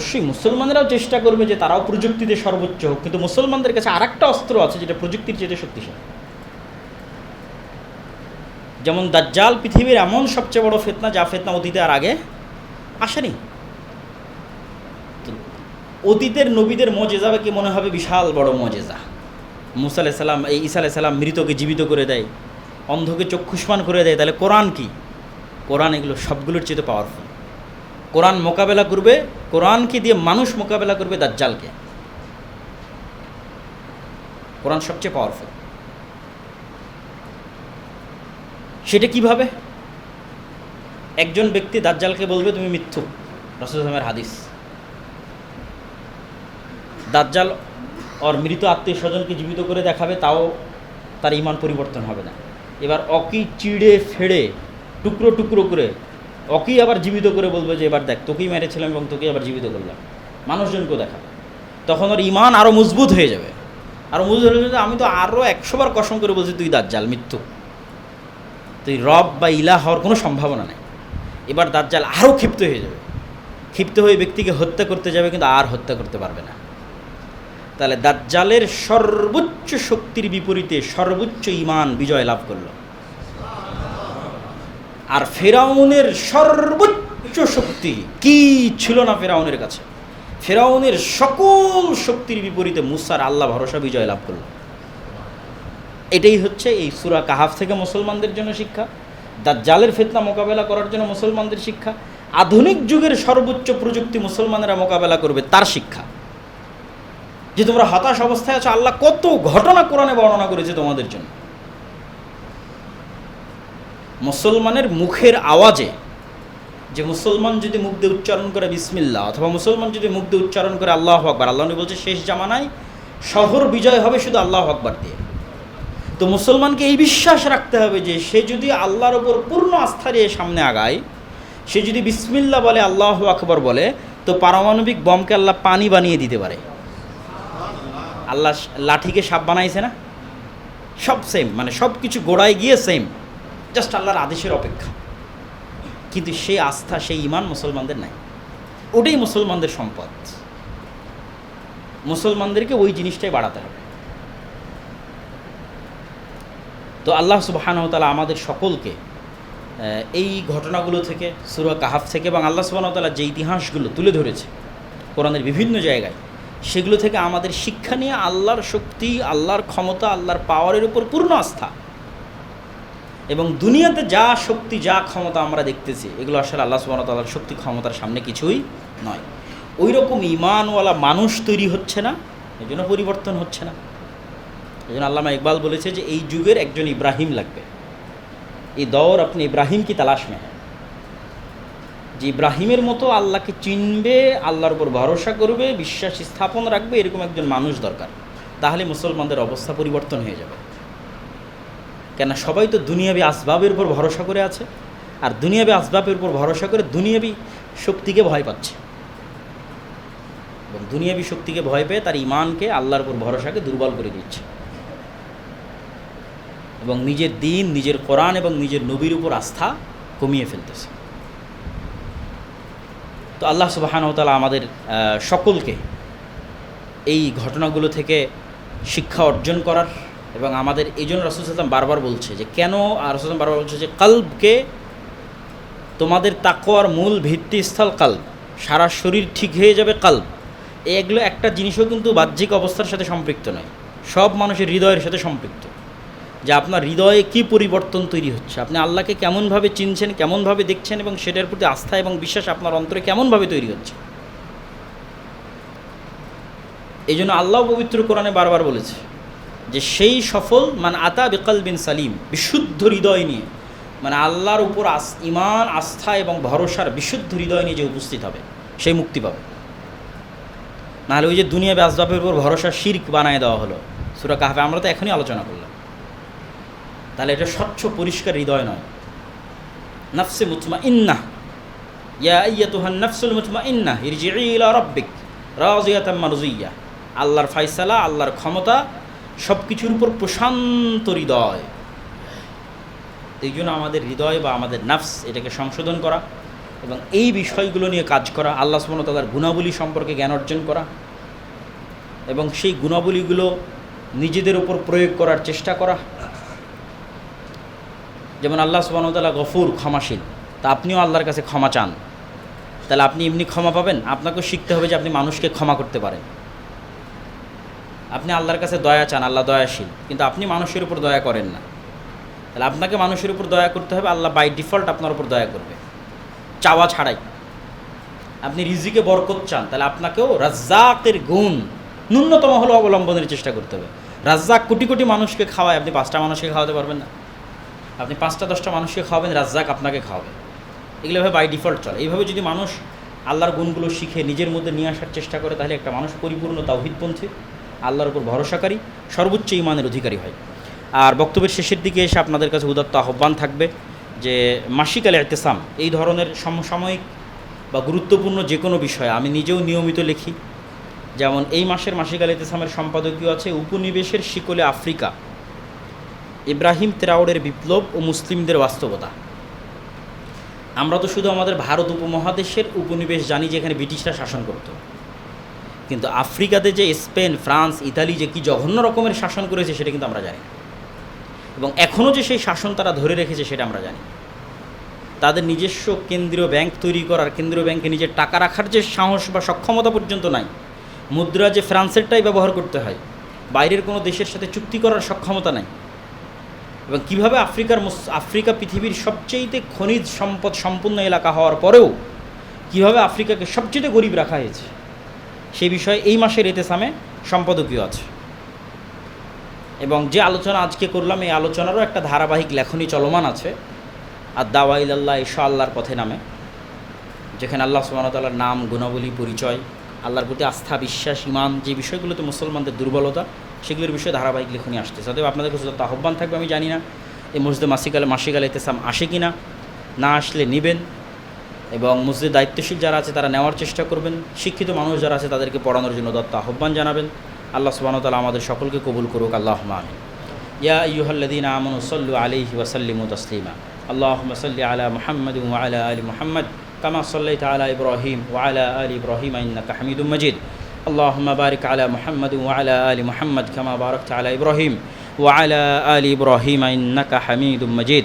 অবশ্যই মুসলমানেরাও চেষ্টা করবে যে তারাও প্রযুক্তিতে সর্বোচ্চ হোক, কিন্তু মুসলমানদের কাছে আর একটা অস্ত্র আছে যেটা প্রযুক্তির চেয়ে শক্তিশালী। যেমন দাজ্জাল পৃথিবীর এমন সবচেয়ে বড় ফেতনা, যা ফেতনা অতীতে আর আগে আসেনি। অতীতের নবীদের মজেজা কি মনে হবে? বিশাল বড় মজেজা। মুসা সাল্লাম এই ঈসা সাল্লাম মৃতকে জীবিত করে দেয়, অন্ধকে চক্ষুষ্মান করে দেয়। তাহলে কোরআন কি? কোরআন এগুলো সবগুলোর চেয়ে পাওয়ারফুল কোরআন মোকাবেলা করবে, কোরআনকে দিয়ে মানুষ মোকাবেলা করবে দাজ্জালকে। কোরআন সবচেয়ে পাওয়ারফুল সেটা কীভাবে? একজন ব্যক্তি দাজ্জালকে বলবে, তুমি মিথ্যু। রসুলের হাদিস। দাজ্জাল ওর মৃত আত্মীয় স্বজনকে জীবিত করে দেখাবে, তাও তার ইমান পরিবর্তন হবে না। এবার অকি চিড়ে ফেড়ে টুকরো টুকরো করে অকি আবার জীবিত করে বলবে যে, এবার দেখ, তোকেই মেরেছিলাম এবং তোকেই আবার জীবিত করলাম। মানুষজনকেও দেখাবে তখন ওর ইমান আরও মজবুত হয়ে যাবে। আরও মজবুত হয়ে যাবে, আমি তো আরও একশোবার কসম করে বলছি, তুই দাজ্জাল, মৃত্যু। তুই রব বা ইলা হওয়ার কোনো সম্ভাবনা নেই। এবার দাজ্জাল আরও ক্ষিপ্ত হয়ে যাবে। ক্ষিপ্ত হয়ে ব্যক্তিকে হত্যা করতে যাবে, কিন্তু আর হত্যা করতে পারবে না। তাহলে দাজ্জালের সর্বোচ্চ শক্তির বিপরীতে সর্বোচ্চ ইমান বিজয় লাভ করল। আর ফেরাউনের সর্বোচ্চ শক্তি কি ছিল না ফেরাউনের কাছে? ফেরাউনের সকল শক্তির বিপরীতে মুসার আল্লাহ ভরসা বিজয় লাভ করল। এটাই হচ্ছে এই সুরা কাহাফ থেকে মুসলমানদের জন্য শিক্ষা, দাজ্জালের ফেতনা মোকাবেলা করার জন্য মুসলমানদের শিক্ষা, আধুনিক যুগের সর্বোচ্চ প্রযুক্তি মুসলমানেরা মোকাবেলা করবে তার শিক্ষা। যে তোমরা হতাশ অবস্থায় আছো, আল্লাহ কত ঘটনা কোরআনে বর্ণনা করেছে তোমাদের জন্য। মুসলমানের মুখের আওয়াজে, যে মুসলমান যদি মুখ দিয়ে উচ্চারণ করে বিসমিল্লা অথবা মুসলমান যদি মুখ দিয়ে উচ্চারণ করে আল্লাহ আকবর, আল্লাহ নবী বলছে শেষ জামানায় শহর বিজয় হবে শুধু আল্লাহ আকবর দিয়ে। তো মুসলমানকে এই বিশ্বাস রাখতে হবে যে সে যদি আল্লাহর ওপর পূর্ণ আস্থা দিয়ে সামনে আগায়, সে যদি বিসমিল্লা বলে, আল্লাহ আকবর বলে, তো পারমাণবিক বমকে আল্লাহ পানি বানিয়ে দিতে পারে। আল্লাহ লাঠিকে সাপ বানাইছে না? সব সেম মানে সব কিছু গোড়ায় গিয়ে সেম জাস্ট আল্লাহর আদেশের অপেক্ষা। কিন্তু সেই আস্থা, সেই ইমান মুসলমানদের নাই। ওটাই মুসলমানদের সম্পদ। মুসলমানদেরকে ওই জিনিসটাই বাড়াতে হবে। তো আল্লাহ সুবাহানতালা আমাদের সকলকে এই ঘটনাগুলো থেকে, সুরা কাহাফ থেকে এবং আল্লাহ সুবাহতালা যে ইতিহাসগুলো তুলে ধরেছে কোরআনের বিভিন্ন জায়গায়, সেগুলো থেকে আমাদের শিক্ষা নিয়ে আল্লাহর শক্তি, আল্লাহর ক্ষমতা, আল্লাহর পাওয়ারের উপর পূর্ণ আস্থা। এবং দুনিয়াতে যা শক্তি, যা ক্ষমতা আমরা দেখতেছি, এগুলো আসলে আল্লাহ সুবাহ তাল্লাহর শক্তি ক্ষমতার সামনে কিছুই নয়। ওই রকম ইমানওয়ালা মানুষ তৈরি হচ্ছে না এই জন্য পরিবর্তন হচ্ছে না। এই জন্য আল্লামা ইকবাল বলেছে যে, এই যুগের একজন ইব্রাহিম লাগবে। এই দৌর আপনি ইব্রাহিম কি তালাশ মে যে ইব্রাহিমের মতো আল্লাহকে চিনবে, আল্লাহর উপর ভরসা করবে, বিশ্বাস স্থাপন রাখবে, এরকম একজন মানুষ দরকার। তাহলে মুসলমানদের অবস্থা পরিবর্তন হয়ে যাবে। কেন সবাই তো দুনিয়াবি আসবাবের উপর ভরসা করে আছে, আর দুনিয়াবি আসবাবের উপর ভরসা করে দুনিয়াবি শক্তিকে ভয় পাচ্ছে। এবং দুনিয়াবি শক্তিকে ভয় পেয়ে তার ইমানকে আল্লাহর উপর ভরসাকে দুর্বল করে দিচ্ছে। এবং নিজের দিন, নিজের কোরআন এবং নিজের নবীর উপর আস্থা কমিয়ে ফেলতেছে। তো আল্লাহ সুবাহানতালা আমাদের সকলকে এই ঘটনাগুলো থেকে শিক্ষা অর্জন করার এবং আমাদের এই জন্য রসুল সাল্লাম বারবার বলছে যে, কেন? রসুল বারবার বলছে যে, কাল্বকে তোমাদের তাকোয়ার মূল ভিত্তিস্থল কাল্ব। সারা শরীর ঠিক হয়ে যাবে কাল্ব। এগুলো একটা জিনিসও কিন্তু বাহ্যিক অবস্থার সাথে সম্পৃক্ত নয়। সব মানুষের হৃদয়ের সাথে সম্পৃক্ত। যে আপনার হৃদয়ে কী পরিবর্তন তৈরি হচ্ছে, আপনি আল্লাহকে কেমনভাবে চিনছেন, কেমনভাবে দেখছেন এবং সেটার প্রতি আস্থা এবং বিশ্বাস আপনার অন্তরে কেমনভাবে তৈরি হচ্ছে? এই জন্য আল্লাহ পবিত্র কোরআনে বারবার বলেছে যে সেই সফল মানে আতা বেকাল বিন সালিম, বিশুদ্ধ হৃদয় নিয়ে মানে আল্লাহর উপর আস ইমান আস্থা এবং ভরসার বিশুদ্ধ হৃদয় নিয়ে যে উপস্থিত হবে, সেই মুক্তি পাবে। নাহলে ওই যে দুনিয়া আসবাবের উপর ভরসা, শির্ক বানায় দেওয়া হলো। সুরা কাহাবে আমরা তো এখনই আলোচনা করলাম। তাহলে এটা স্বচ্ছ, পরিষ্কার হৃদয় নয়। নফসে মুতমা ইন্না ইয়া তুহান নফসুল মুতমা ইন্না ইরজিলা রব্বিক রাজিয়াতাম মারজিয়া আল্লাহর ফাইসালা আল্লাহর ক্ষমতা সব কিছুর উপর প্রশান্ত হৃদয়। এই জন্য আমাদের হৃদয় বা আমাদের নাফস এটাকে সংশোধন করা এবং এই বিষয়গুলো নিয়ে কাজ করা, আল্লাহ ওয়া তাআলার গুণাবলী সম্পর্কে জ্ঞান অর্জন করা এবং সেই গুণাবলীগুলো নিজেদের উপর প্রয়োগ করার চেষ্টা করা। যেমন আল্লাহ ওয়া গফুর, ক্ষমাশীল। তা আপনিও আল্লাহর কাছে ক্ষমা চান। তাহলে আপনি এমনি ক্ষমা পাবেন? আপনাকেও শিখতে হবে যে আপনি মানুষকে ক্ষমা করতে পারেন। আপনি আল্লাহর কাছে দয়া চান, আল্লাহ দয়াশীল, কিন্তু আপনি মানুষের উপর দয়া করেন না। তাহলে আপনাকে মানুষের উপর দয়া করতে হবে, আল্লাহ বাই ডিফল্ট আপনার উপর দয়া করবে। চাওয়া ছাড়াই। আপনি রিজিকে বরকত চান, তাহলে আপনাকেও রাজ্জাকের গুণ ন্যূনতম হলো অবলম্বনের চেষ্টা করতে হবে। রাজ্জাক কোটি কোটি মানুষকে খাওয়ায়, আপনি পাঁচটা মানুষকে খাওয়াতে পারবেন না। আপনি পাঁচটা, দশটা মানুষকে খাওয়াবেন, রাজ্জাক আপনাকে খাওয়াবে। এগুলো ভাবে বাই ডিফল্ট চলে। এইভাবে যদি মানুষ আল্লাহর গুণগুলো শিখে নিজের মধ্যে নিয়ে আসার চেষ্টা করে, তাহলে একটা মানুষ পরিপূর্ণ তাওহিদপন্থী। আল্লাহর উপর ভরসাকারী, সর্বোচ্চ ইমানের অধিকারী হয়। আর বক্তব্যের শেষের দিকে এসে আপনাদের কাছে উদাত্ত আহ্বান থাকবে যে মাসিক আল এতেসাম এই ধরনের সমসাময়িক বা গুরুত্বপূর্ণ যে কোনো বিষয়ে আমি নিজেও নিয়মিত লিখি। যেমন এই মাসের মাসিক আল এতেসামের সম্পাদকীয় আছে উপনিবেশের শিকলে আফ্রিকা। ইব্রাহিম তেরাউডের বিপ্লব ও মুসলিমদের বাস্তবতা। আমরা তো শুধু আমাদের ভারত উপমহাদেশের উপনিবেশ জানি যেখানে ব্রিটিশরা শাসন করত। কিন্তু আফ্রিকাতে যে স্পেন, ফ্রান্স, ইতালি যে কী জঘন্য রকমের শাসন করেছে সেটা কিন্তু আমরা জানি এবং এখনও যে সেই শাসন তারা ধরে রেখেছে সেটা আমরা জানি তাদের নিজস্ব কেন্দ্রীয় ব্যাংক তৈরি করার, কেন্দ্রীয় ব্যাংকে নিজের টাকা রাখার যে সাহস বা সক্ষমতা পর্যন্ত নাই, মুদ্রা যে ফ্রান্সেরটাই ব্যবহার করতে হয়, বাইরের কোনো দেশের সাথে চুক্তি করার সক্ষমতা নাই। এবং কীভাবে আফ্রিকার আফ্রিকা পৃথিবীর সবচেয়েতে খনিজ সম্পদ সম্পূর্ণ এলাকা হওয়ার পরেও কীভাবে আফ্রিকাকে সবচেয়ে গরিব রাখা হয়েছে সেই বিষয়ে এই মাসের এতেসামে সম্পাদকীয় আছে। এবং যে আলোচনা আজকে করলাম, এই আলোচনারও একটা ধারাবাহিক লেখনী চলমান আছে আর দাওয়াইল্লাহ ঈশা আল্লাহর পথে নামে, যেখানে আল্লাহ সুবাহতাল্লাহর নাম, গুণাবলী, পরিচয়, আল্লাহর প্রতি আস্থা, বিশ্বাস ইমান যে বিষয়গুলোতে মুসলমানদের দুর্বলতা, সেগুলোর বিষয়ে ধারাবাহিক লেখনী আসতেছে। অতএব আপনাদের কাছে যত আহ্বান থাকবে আমি জানি না, এই মসজিদে মাসিকালে মাসিকালে ইতেসাম আসে কি না না আসলে নেবেন। এবং মসজিদের দায়িত্বশীল যারা আছে তারা নেওয়ার চেষ্টা করবেন। শিক্ষিত মানুষ যারা আছে তাদেরকে পড়ানোর জন্য দত্ত আহ্বান জানাবেন। আল্লাহ সুবাহতালা আমাদের সকলকে কবুল করুক। আল্লাহ মামিন ইয়া ইউহল্লাদিন আমন সল্লু আলিহি ওসাল্লিম তসলিমা। আল্লাহ সাল্লি আলা মোহাম্মদ আলা আলী মোহাম্মদ, কামা সাল্লাই আলা ইব্রাহিম ওয়ালা আলী ইব্রাহিম আইনাকা হামিদুম মজিদ। আল্লাহ বারিক আলা মোহাম্মদ আলা আলী মোহাম্মদ, কামা বারক আলা ইব্রাহিম ওয়ালা আলী ইব্রাহিম আইন্না হামিদুম মজিদ।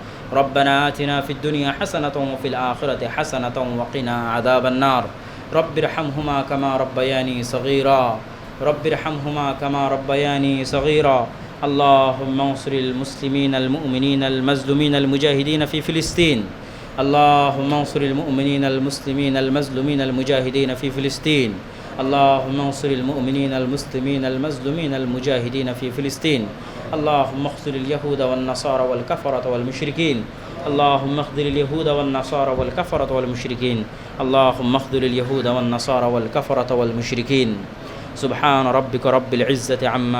ربنا آتنا في الدنيا حسنة وفي الآخرة حسنة وقنا عذاب النار. رب ارحمهما كما ربياني صغيرا. رب ارحمهما كما ربياني صغيرا. اللهم انصر المسلمين المؤمنين المظلومين المجاهدين في فلسطين. اللهم انصر المؤمنين المسلمين المظلومين المجاهدين في فلسطين. اللهم انصر المؤمنين المسلمين المظلومين المجاهدين في فلسطين. اللهم اخذل اليهود والنصارى والكفرة والمشركين. اللهم اخذل اليهود والنصارى والكفرة والمشركين. اللهم اخذل اليهود والنصارى والكفرة والمشركين. سبحان ربك رب العزة عما